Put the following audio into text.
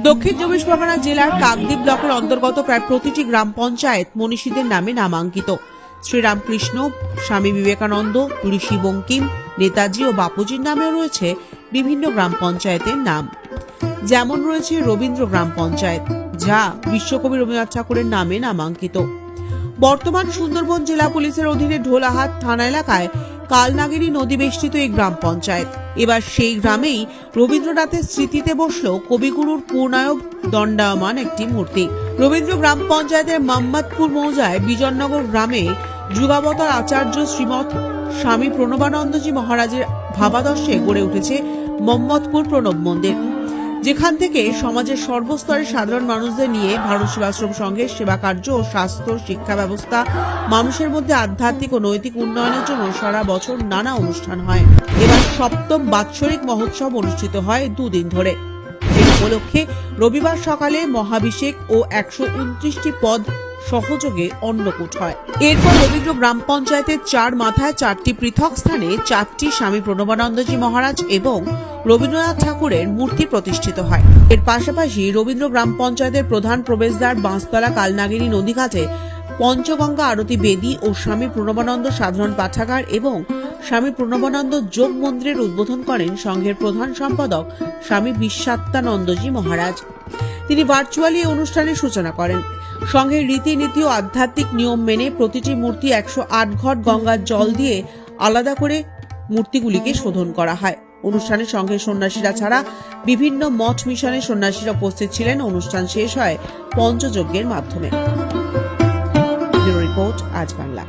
দক্ষিণ চব্বিশ পরগনা জেলার কাকদ্বীপ ব্লকের অন্তর্গত প্রায় প্রতিটি গ্রাম পঞ্চায়েত মনীষীদের নামে নামাঙ্কিত। শ্রীরামকৃষ্ণ, স্বামী বিবেকানন্দ, ঋষি বঙ্কিম, নেতাজি ও বাপুজির নামেও রয়েছে বিভিন্ন গ্রাম পঞ্চায়েতের নাম। যেমন রয়েছে রবীন্দ্র গ্রাম পঞ্চায়েত, যা বিশ্বকবি রবীন্দ্রনাথ ঠাকুরের নামে নামাঙ্কিত। বর্তমান সুন্দরবন জেলা পুলিশের অধীনে ঢোলাহাট থানা এলাকায় কালনাগিনী নদী বেষ্টিত এই গ্রাম পঞ্চায়েত। এবার সেই গ্রামেই রবীন্দ্রনাথের স্মৃতিতে বসল কবিগুরুর পূর্ণায়ব দণ্ডায়মান একটি মূর্তি। রবীন্দ্র গ্রাম পঞ্চায়েতের মাম্মাদপুর মৌজায় বিজননগর গ্রামে যুগাবতার আচার্য শ্রীমত স্বামী প্রণবানন্দজি মহারাজের ভাবাদর্শে গড়ে উঠেছে মোহাম্মদপুর প্রণব মন্দির। যেখান থেকে সমাজের সর্বস্তরের সাধারণ মানুষদের নিয়ে ভারত সেবাশ্রম সংঘের সেবা কার্য ও স্বাস্থ্য, শিক্ষা ব্যবস্থা, মানুষের মধ্যে আধ্যাত্মিক ও নৈতিক উন্নয়নের জন্য সারা বছর নানা অনুষ্ঠান হয়। এবার সপ্তম বাৎসরিক মহোৎসব অনুষ্ঠিত হয় দুদিন ধরে। উপলক্ষে রবিবার সকালে মহাভিষেক ও একশো উনত্রিশটি পদ সহযোগে অন্নকূট হয়। এরপর রবীন্দ্র গ্রাম পঞ্চায়েতের চার মাথায় চারটি পৃথক স্থানে চারটি স্বামী প্রণবানন্দজি মহারাজ এবং রবীন্দ্রনাথ ঠাকুরের মূর্তি প্রতিষ্ঠিত হয়। এর পাশাপাশি রবীন্দ্র গ্রাম পঞ্চায়েতের প্রধান প্রবেশদ্বার বাঁশতলা কালনাগিনী নদীঘাটে পঞ্চগঙ্গা আরতি বেদী ও স্বামী প্রণবানন্দ সাধারণ পাঠাগার এবং স্বামী প্রণবানন্দ যোগ মন্দিরের উদ্বোধন করেন সংঘের প্রধান সম্পাদক স্বামী বিশ্বাত্মানন্দজি মহারাজ। তিনি ভার্চুয়ালি এই অনুষ্ঠানের সূচনা করেন। সংঘের রীতিনীতি ও আধ্যাত্মিক নিয়ম মেনে প্রতিটি মূর্তি একশো আট ঘট গঙ্গার জল দিয়ে আলাদা করে মূর্তিগুলিকে শোধন করা হয়। অনুষ্ঠানে সংঘের সন্ন্যাসীরা ছাড়া বিভিন্ন মঠ মিশনের সন্ন্যাসীরা উপস্থিত ছিলেন। অনুষ্ঠান শেষ হয় পঞ্চযজ্ঞের মাধ্যমে। রিপোর্ট, আজ বাংলা।